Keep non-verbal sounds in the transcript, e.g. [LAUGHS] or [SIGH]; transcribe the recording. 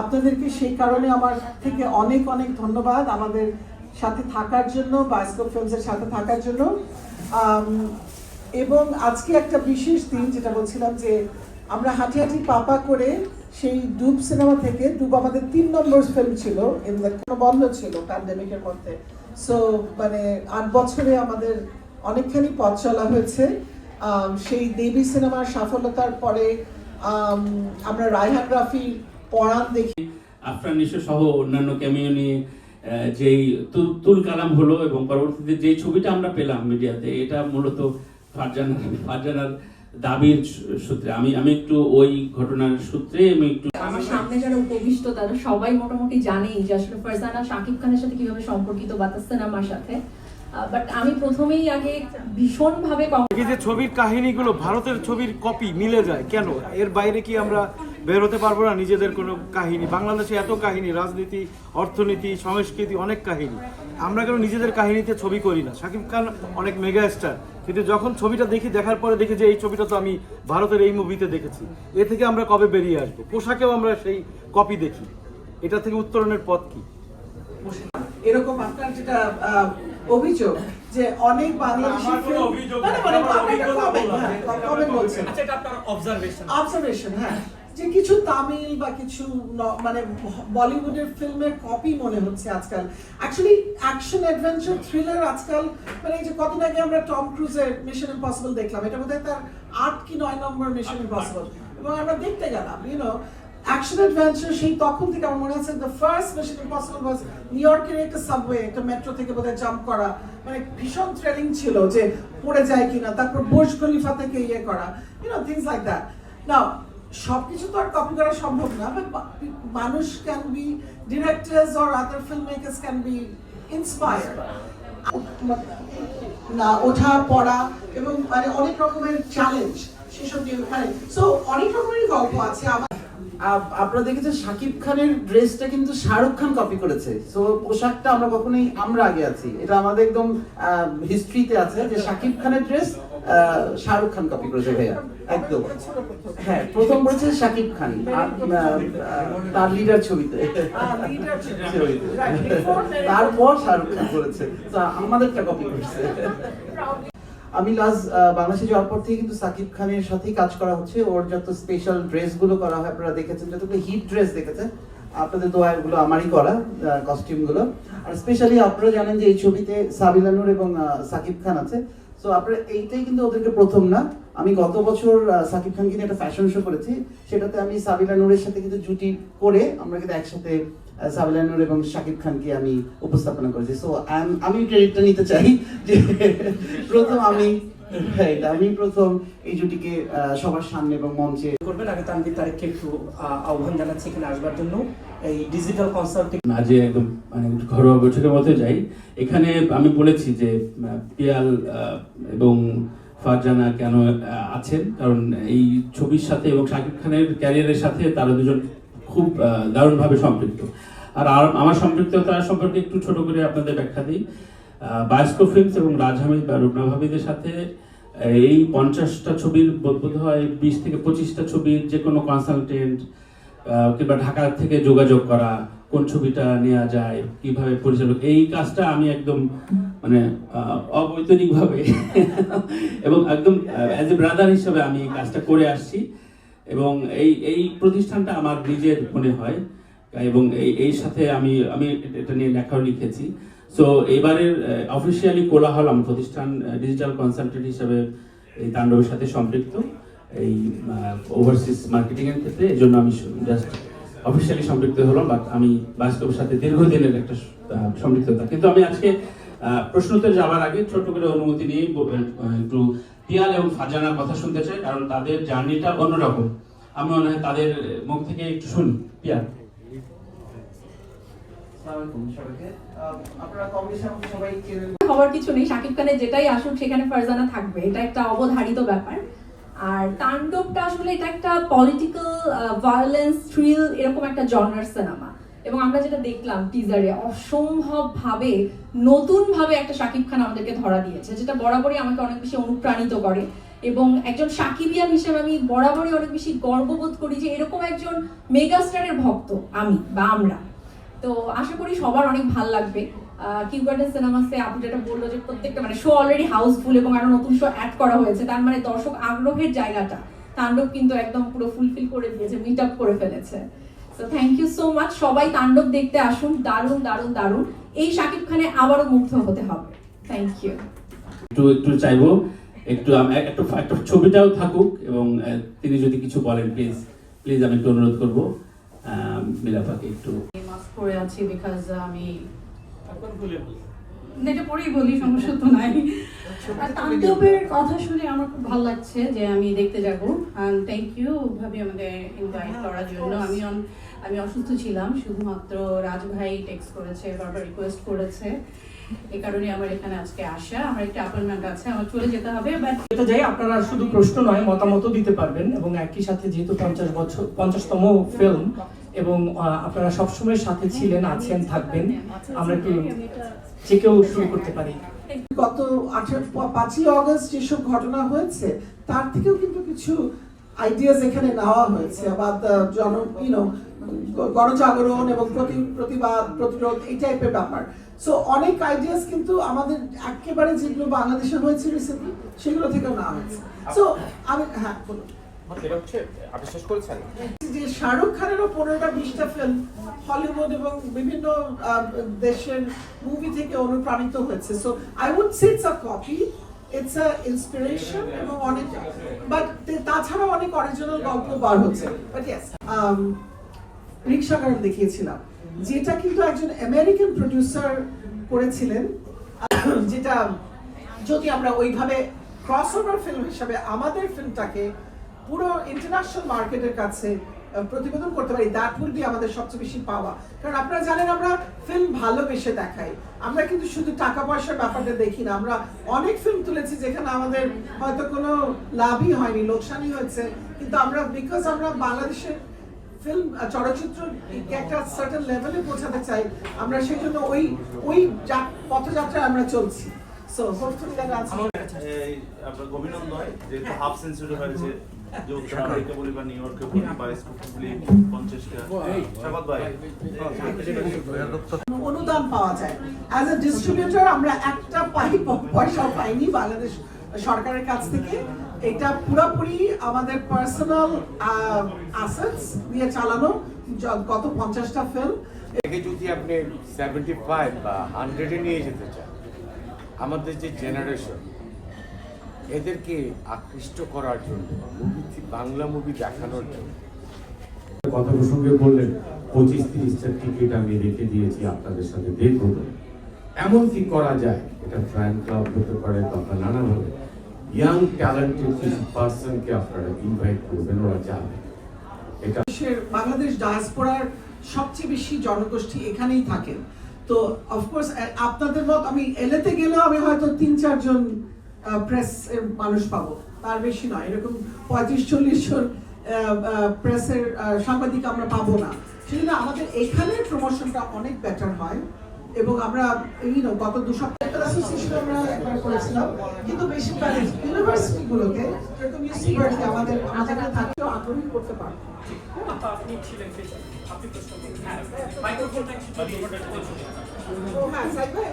আপনাদেরকে সেই কারণে আমার থেকে অনেক অনেক ধন্যবাদ আমাদের সাথে থাকার জন্য বায়োস্কোপ ফিল্মসের সাথে থাকার জন্য। এবং আজকে একটা বিশেষ দিন যেটা বলছিলাম যে আমরা হাঁটি হাঁটি পাপা করে সেই ডুব সিনেমা থেকে ডুব আমাদের তিন নম্বর ফিল্ম ছিল কোনো বন্ধ ছিল প্যান্ডেমিকের মধ্যে। সো মানে আট বছরে আমাদের অনেকখানি পথ চলা হয়েছে। সেই দেবী সিনেমার সাফল্যতার পরে আম, আমরা রায়হান রাফি পড়ান দেখি। আফরান নিশো সহ অন্যান্য ক্যামিও নিয়ে যেই তুল কালাম হলো এবং পরবর্তীতে যে ছবিটা আমরা পেলাম মিডিয়াতে এটা মূলত ফারজানা ফারজানার দাবির সূত্রে। আমি আমি একটু ওই ঘটনার সূত্রে আমি একটু আমার সামনে যারা উপবিষ্ট তারা সবাই মোটামুটি জানেই যে আসলে ফারজানা শাকিব খানের সাথে কীভাবে সম্পর্কিত বাতাস সিনেমার সাথে। বাট আমি প্রথমেই আগে ভীষণভাবে এই যে ছবির কাহিনীগুলো ভারতের ছবির কপি মিলে যায় কেন? এর বাইরে কি আমরা বের হতে পারব না নিজেদের কোনো কাহিনী। বাংলাদেশে এত কাহিনী রাজনীতি অর্থনীতি সংস্কৃতি অনেক কাহিনী। আমরা কেন নিজেদের কাহিনীতে ছবি করি না? শাকিব খান অনেক মেগা স্টার কিন্তু যখন ছবিটা দেখি দেখার পরে দেখি যে এই ছবিটা তো আমি ভারতের এই মুভিতে দেখেছি। এ থেকে আমরা কবে বেরিয়ে আসব? পোশাকেও আমরা সেই কপি দেখি। এটা থেকে উত্তরণের পথ কি? এরকম আপনার যেটা অভিযোগ যে অনেক বাংলাদেশি অভিযোগ মানে বলছেন। আচ্ছা এটা আপনার অবজারভেশন অবজারভেশন হ্যাঁ। যে কিছু তামিল বা কিছু মানে বলিউডের ফিল্মের কপি মনে হচ্ছে আজকাল। অ্যাকচুয়ালি অ্যাকশন অ্যাডভেঞ্চার থ্রিলার আজকাল মানে এই যে কতদিন আগে আমরা টম ক্রুজের মিশন ইম্পসিবল দেখলাম এটা বোধহয় তার আট কি নয় নম্বর মিশন ইম্পসিবল এবং আমরা দেখতে গেলাম ইউনো অ্যাকশন অ্যাডভেঞ্চার সেই তখন থেকে আমার মনে আছে the first Mission Impossible was New ইয়র্কের একটা সাবওয়ে একটা মেট্রো থেকে বোধহয় জাম্প করা। মানে ভীষণ থ্রিলিং ছিল যে পড়ে যায় কিনা তারপর বুর্জ খলিফা থেকে ইয়ে করা you know things like that now সবকিছু তো আর কপি করা সম্ভব না বাট মানুষ can be directors or other film makers can be inspire না ওঠা পড়া এবং মানে অনেক রকমের চ্যালেঞ্জ সেসব নিয়ে ওখানে সো অনেক রকমের গল্প আছে আমার। আপনারা দেখেছেন শাকিব খানের ড্রেসটা কিন্তু শাহরুখ খান কপি করেছে তো পোশাকটা আমরা কখনোই আমরা আগে আছি এটা আমাদের একদম হিস্ট্রিতে আছে যে শাকিব খানের ড্রেস শাহরুখ খান কপি করেছে ভাইয়া। একদম। হ্যাঁ প্রথম করেছে শাকিব খান। তার লিডার ছবিতে তারপর শাহরুখ খান করেছে। আমাদেরটা কপি করছে। আমি লাস্ট বাংলাদেশে যাওয়ার পর থেকে কিন্তু সাকিব খানের সাথেই কাজ করা হচ্ছে। ওর যত স্পেশাল ড্রেসগুলো করা হয়, আপনারা দেখেছেন, যতগুলো হিট ড্রেস দেখেছেন, আপনাদের দোয়া এগুলো আমারই করা কস্টিউমগুলো আর স্পেশালি আপনারা জানেন যে এই ছবিতে সাবিলা নূর এবং সাকিব খান আছে। সো আপনারা এইটাই কিন্তু ওদেরকে প্রথম না। আমি গত বছর সাকিব খানকে কিন্তু একটা ফ্যাশন শো করেছি। সেটাতে আমি সাবিলা নূরের সাথে কিন্তু জুটি করে আমরা কিন্তু একসাথে সাবিলা নূর এবং শাকিব খানকে আমি উপস্থাপনা করেছি। সো আমি ক্রেডিটটা নিতে চাই যে, প্রথম আমি right, আমি প্রথম এই জুটিকে সবার সামনে এবং মঞ্চে করবেন। আগে তানভীর তারেককে একটু আহ, আহ্বান জানাচ্ছি এখানে আসবার জন্য। এই ডিজিটাল কনসাল্টিং না যে একদম মানে ঘরোয়া বৈঠকের মধ্যে যাই। এখানে আমি বলেছি যে পিয়াল এবং ফারজানা কেন আছেন? কারণ এই ছবির সাথে এবং শাকিব খানের ক্যারিয়ারের সাথে তারা দুজন খুব দারুণভাবে সম্পৃক্ত। আর আর- আমার সম্পৃক্ততা সম্পর্কে একটু ছোট করে আপনাদের ব্যাখ্যা দিই। বায়োস্কোপ ফিল্মস এবং রাজহামিদ বা রুবনা সাথে এই পঞ্চাশটা ছবির বোধ হয় বিশ থেকে পঁচিশটা ছবির যে কোনো কনসালটেন্ট কিংবা ঢাকা থেকে যোগাযোগ করা, কোন ছবিটা নেওয়া যায়, কীভাবে পরিচালক, এই কাজটা আমি একদম মানে অবৈতনিকভাবে [LAUGHS] এবং একদম অ্যাজ এ ব্রাদার হিসেবে আমি এই কাজটা করে আসছি এবং এই এই প্রতিষ্ঠানটা আমার নিজের মনে হয় এবং এই এই সাথে আমি আমি এটা নিয়ে লেখাও লিখেছি। সো এবারের অফিসিয়ালি কোলাহল আমার প্রতিষ্ঠান ডিজিটাল কনসালটেন্ট হিসেবে এই তাণ্ডবের সাথে সম্পৃক্ত। এই ওভারসিজ মার্কেটিং এর ক্ষেত্রে এই জন্য আমি জাস্ট অফিসিয়ালি সম্পৃক্ত হলাম বাট আমি বাস্তবের সাথে দীর্ঘদিনের একটা সম্পৃক্ততা। কিন্তু আমি আজকে প্রশ্নতে যাওয়ার আগে ছোট করে অনুমতি নিয়ে একটু পিয়াল এবং ফাজানার কথা শুনতে চাই, কারণ তাদের জার্নিটা অন্যরকম। আমি মনে হয় তাদের মুখ থেকে একটু শুনি, পিয়াল। হওয়ার কিছু নেই, শাকিব খানের যেটাই আসুক, সেখানে ফারজানা থাকবে। এটা একটা অবধারিত ব্যাপার। আর তাণ্ডবটা আসলে এটা একটা পলিটিক্যাল ভায়োলেন্স থ্রিল এরকম একটা জনার সিনেমা এবং আমরা যেটা দেখলাম টিজারে অসম্ভব ভাবে নতুন ভাবে একটা শাকিব খান আমাদেরকে ধরা দিয়েছে, যেটা বরাবরই আমাকে অনেক বেশি অনুপ্রাণিত করে। এবং একজন সাকিবিয়ান হিসেবে আমি বরাবরই অনেক বেশি গর্ববোধ করি যে এরকম একজন মেগাস্টারের ভক্ত আমি বা আমরা। তো আশা করি সবার অনেক ভালো লাগবে। কিউ গার্ডেন সিনেমাসে আপু যেটা বলল যে প্রত্যেকটা মানে শো অলরেডি হাউসফুল এবং আরও নতুন শো অ্যাড করা হয়েছে তার মানে দর্শক আগ্রহের জায়গাটা তাণ্ডব কিন্তু একদম পুরো ফুলফিল করে দিয়েছে মিট আপ করে ফেলেছে। তো থ্যাংক ইউ সো মাচ সবাই তাণ্ডব দেখতে আসুন দারুণ দারুণ দারুণ। এই শাকিব খানে আবারও মুগ্ধ হতে হবে। থ্যাংক ইউ একটু একটু চাইব একটু একটু একটা ছবিটাও থাকুক এবং তিনি যদি কিছু বলেন প্লিজ প্লিজ আমি একটু অনুরোধ করব। আহ, মিলাপাকে একটু পরে আছি বিকজ আমি পরেই বলি সমস্যা তো নাই। আর তাণ্ডবের কথা শুনে আমার খুব ভালো লাগছে যে আমি দেখতে যাব। অ্যান্ড থ্যাংক ইউ ভাবি আমাদের ইনভাইট করার জন্য। আমি আমি অসুস্থ ছিলাম শুধুমাত্র রাজ ভাই টেক্সট করেছে বারবার রিকোয়েস্ট করেছে। এই কারণে আমার এখানে আজকে আসা। আমার একটা অ্যাপয়েন্টমেন্ট আছে আমার চলে যেতে হবে বাট এটা যাই আপনারা শুধু প্রশ্ন নয় মতামতও দিতে পারবেন এবং একই সাথে যেহেতু পঞ্চাশ বছর পঞ্চাশতম ফিল্ম এবং আপনারা সবসময় সাথে ছিলেন আছেন থাকবেন। আমরা একটু যে কেউ শুরু করতে পারি। গত আঠারো পাঁচই অগস্ট যেসব ঘটনা হয়েছে তার থেকেও কিন্তু কিছু আইডিয়াস এখানে নেওয়া হয়েছে বা জন ইউনো গণজাগরণ এবং প্রতি প্রতিবাদ প্রতিরোধ এই টাইপের ব্যাপার। সো অনেক আইডিয়াস কিন্তু আমাদের একেবারে যেগুলো বাংলাদেশে হয়েছে রিসেন্টলি সেগুলো থেকেও নেওয়া হয়েছে। সো আমি হ্যাঁ বলুন। শাহরুখ পনেরোটা বিশটা ফিল্ম হলিউড এবং বিভিন্ন দেশের মুভি থেকে অনুপ্রাণিত হয়েছে। So I would it's a copy it's a inspiration এবং অনেক বাট তাছাড়াও অনেক অরিজিনাল গল্প বার হচ্ছে। বাট ইয়েস রিক্সা গার্ড দেখিয়েছিলাম, যেটা কিন্তু একজন আমেরিকান প্রডিউসার করেছিলেন, যেটা যদি আমরা ওইভাবে ক্রস ওভার ফিল্ম হিসাবে আমাদের ফিল্মটাকে পুরো ইন্টারন্যাশনাল মার্কেটের কাছে প্রতিবেদন করতে পারি দ্যাট উইল বি আমাদের সবচেয়ে বেশি পাওয়া। কারণ আপনারা জানেন আমরা ফিল্ম ভালোবেসে দেখাই। আমরা কিন্তু শুধু টাকা পয়সার ব্যাপারটা দেখি না আমরা অনেক ফিল্ম তুলেছি যেখানে আমাদের হয়তো কোনো লাভই হয়নি লোকসানই হয়েছে। কিন্তু আমরা বিকজ আমরা বাংলাদেশের ফিল্ম চলচ্চিত্র একটা সার্টেন লেভেলে পৌঁছাতে চাই আমরা সেই জন্য ওই ওই পথযাত্রায় আমরা চলছি। সো হোপফুলি দ্যাট আনসার আপনার অভিনন্দন যেহেতু হাফ সেঞ্চুরি হয়েছে যুক্তরাষ্ট্র আমেরিকা বলি বা নিউ ইয়র্কে বলি বা স্কুলি পঞ্চাশটা স্বাগত ভাই অনুদান পাওয়া যায়। অ্যাজ এ ডিস্ট্রিবিউটর আমরা একটা পাই পয়সা পাইনি বাংলাদেশ সরকারের কাছ থেকে। এটা পুরোপুরি আমাদের পার্সোনাল অ্যাসেটস দিয়ে চালানো। গত পঞ্চাশটা ফিল্ম একে যদি আপনি সেভেন্টি ফাইভ বা হান্ড্রেডে নিয়ে যেতে চান আমাদের যে জেনারেশন এদেরকে আকৃষ্ট করার জন্য মুভি বাংলা মুভি দেখানোর জন্য। কথা প্রসঙ্গে বললেন পঁচিশ তিরিশটা টিকিট আমি রেখে দিয়েছি আপনাদের সাথে দেখব এমন কি করা যায়? এটা ফ্যান ক্লাব হতে পারে তথা নানাভাবে ইয়াং ট্যালেন্টেড কিছু পার্সনকে আপনারা ইনভাইট করবেন ওরা যাবে এটা দেশের বাংলাদেশ ডায়াসপোরার সবচেয়ে বেশি জনগোষ্ঠী এখানেই থাকেন তো অফকোর্স আপনাদের মত আমি এলেতে গেলেও আমি হয়তো তিন চারজন প্রেস এর মানুষ পাবো। তার বেশি নয় এরকম পঁয়ত্রিশ চল্লিশ জন প্রেসের সাংবাদিক আমরা পাবো না। সেজন্য আমাদের এখানে প্রমোশনটা অনেক বেটার হয় এবং আমরা এই নো গত দু সপ্তাহ অ্যাসোসিয়েশন আমরা একবার করেছিলাম কিন্তু বেশিরভাগ ইউনিভার্সিটি গুলোতে যেরকম ইউসি আমাদের আমাদের থাকতেও আগ্রহী করতে পারব আপনি ছিলেন আপনি প্রশ্ন মাইক্রোফোনটা ও সাইড ভাই